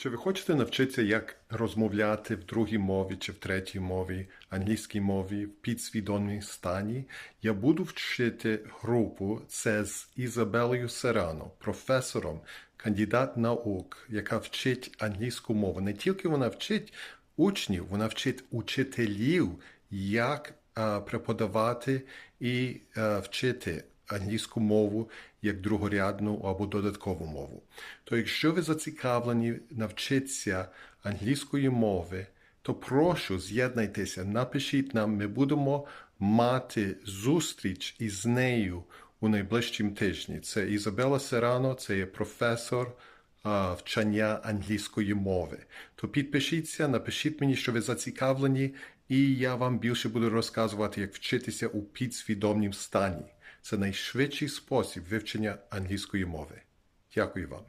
Чи ви хочете навчитися, як розмовляти в другій мові чи в третій мові, англійській мові в підсвідомій стані? Я буду вчити групу це з Ізабелою Серано, професором, кандидат наук, яка вчить англійську мову. Не тільки вона вчить учнів, вона вчить учителів, як е, преподавати і е, вчити англійську мову як другорядну або додаткову мову. То якщо ви зацікавлені навчитися англійської мови, то прошу з'єднайтеся, напишіть нам, ми будемо мати зустріч із нею у найближчим тижні. Це Ізабела Серано, це є професор а, вчення англійської мови. То підпишіться, напишіть мені, що ви зацікавлені, і я вам більше буду розказувати, як вчитися у підсвідомім стані. Це найшвидший спосіб вивчення англійської мови. Дякую вам.